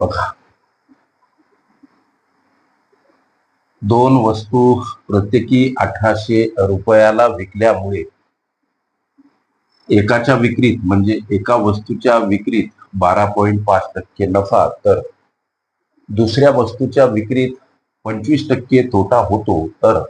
बघा. दोन वस्तू प्रत्येकी अठराशे रुपयाला विकल्यामुळे एकाच्या विक्रीत म्हणजे एका वस्तूच्या विक्रीत बारा पॉईंट पाच टक्के नफा तर दुसऱ्या वस्तूच्या विक्रीत पंचवीस टक्के तोटा होतो तर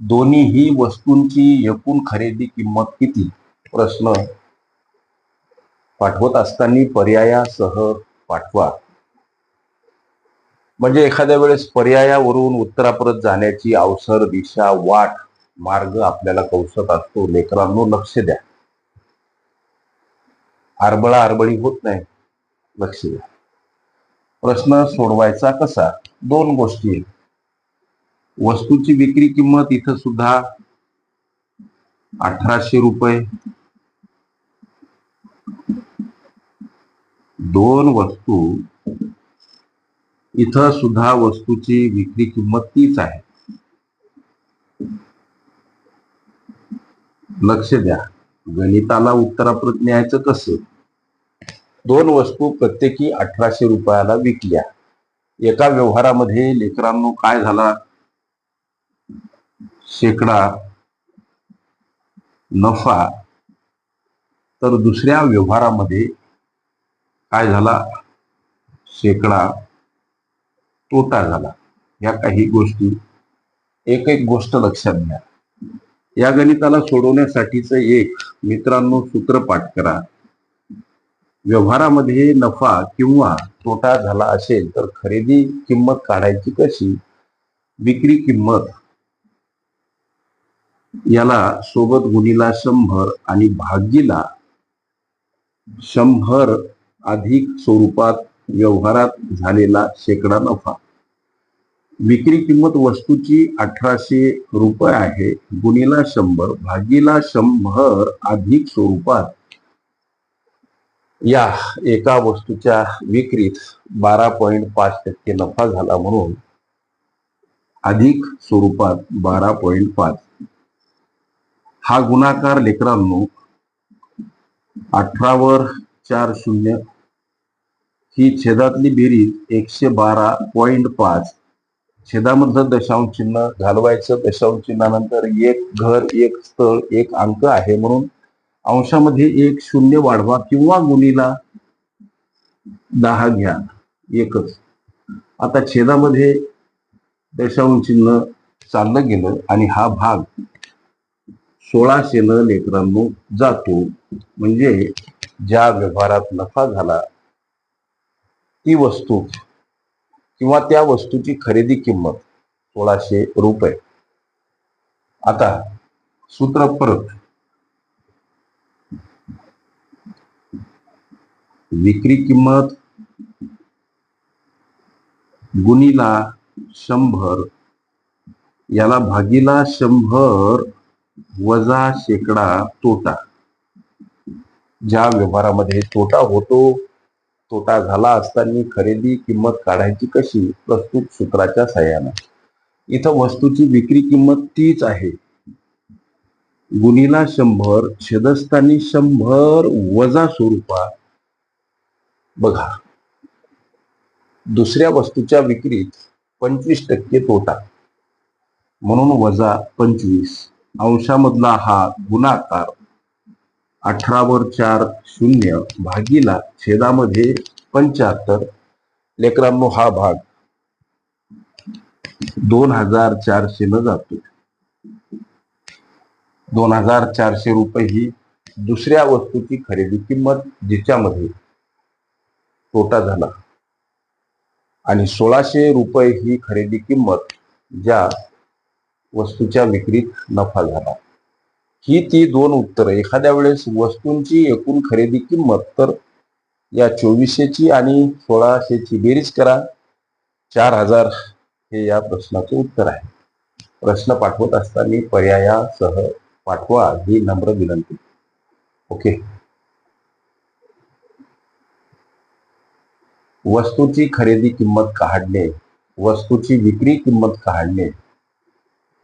दोन्हीही वस्तूंची एकूण खरेदी किंमत किती? प्रश्न पाठवत असताना पर्यायासह पाठवा. म्हणजे एखाद्या वेळेस पर्यायावरून उत्तरापर्यंत जाण्याची अवसर दिशा वाट मार्ग आपल्याला कौशत असतो. लेकरांनो लक्ष द्या. आरबळा आरबळी होत नाही. लक्ष द्या. प्रश्न सोडवायचा कसा? दोन गोष्टी आहेत. वस्तूची विक्री किंमत इथं सुद्धा अठराशे रुपये. दोन वस्तू इथं सुद्धा वस्तूची विक्री किंमत तीच आहे. लक्ष द्या. गणिताला उत्तराप्रत न्यायचं कसं? दोन वस्तू प्रत्येकी अठराशे रुपयाला विकल्या. एका व्यवहारामध्ये लेकरांनो काय झाला? शेकडा नफा. तर दुसऱ्या व्यवहारामध्ये काय झाला? शेकडा तोटा झाला. या काही गोष्टी एक एक गोष्ट लक्षात घ्या. या गणिताला सोडवण्यासाठीच एक मित्रांनो सूत्र पाठ करा. व्यवहारामध्ये नफा किंवा तोटा झाला असेल तर खरेदी किंमत काढायची कशी? विक्री किंमत याला सोबत गुणीला शंभर आणि भागीला शंभर अधिक स्वरूपात व्यवहारात झालेला शेकडा नफा. विक्री किंमत वस्तूची अठराशे रुपये आहे. गुणीला शंभर भागीला शंभर अधिक स्वरूपात. या एका वस्तूच्या विक्रीत बारा पॉईंट पाच टक्के नफा झाला म्हणून अधिक स्वरूपात बारा पॉईंट पाच. हा गुणाकार लेकरांनो अठरावर चार शून्य ही छेदातली बेरीज एकशे बारा पॉईंट पाच. छेदामधलं दशांश चिन्ह घालवायचं. दशांश चिन्हानंतर एक घर एक स्थळ एक अंक आहे म्हणून अंशामध्ये एक शून्य वाढवा किंवा गुणीला दहा घ्या. एकच. आता छेदामध्ये दशांश चिन्ह चाललं गेलं आणि हा भाग सोळाशेनं लेकरांनो जातो. म्हणजे ज्या व्यवहारात नफा झाला ती वस्तू किंवा त्या वस्तूची खरेदी किंमत सोळाशे रुपये. आता सूत्र परत. विक्री किंमत गुणीला शंभर. याला भागीला शंभर वजा शेकडा तोटा. ज्या व्यवहारामध्ये तोटा होतो तोटा झाला असताना खरेदी किंमत काढायची कशी? प्रस्तुत सूत्राच्या सहाय्याने इथं वस्तूची विक्री किंमत तीच आहे. गुणीला शंभर छेदस्थानी शंभर वजा स्वरूपात बघा. दुसऱ्या वस्तूच्या विक्रीत पंचवीस टक्के तोटा. म्हणून वजा पंचवीस. अंशामधला हा गुणाकार अठरावर चार शून्य भागीला छेदामध्ये पंच्याहत्तर. लेकरांनो हा भाग दोन हजार चारशे न जातो. दोन हजार चारशे रुपये ही दुसऱ्या वस्तूची खरेदी किंमत जिच्यामध्ये तोटा झाला. आणि सोळाशे रुपये ही खरेदी किंमत ज्या वस्तूच्या विक्रीत नफा झाला. ही ती दोन उत्तरं. एखाद्या वेळेस वस्तूंची एकूण खरेदी किंमत तर या चोवीसशेची आणि सोळाशेची बेरीज करा. चार हजार हे या प्रश्नाचे उत्तर आहे. प्रश्न पाठवत असताना पर्यायासह पाठवा. ही नम्र विनंती. ओके. वस्तूची खरेदी किंमत काढणे वस्तूची विक्री किंमत काढणे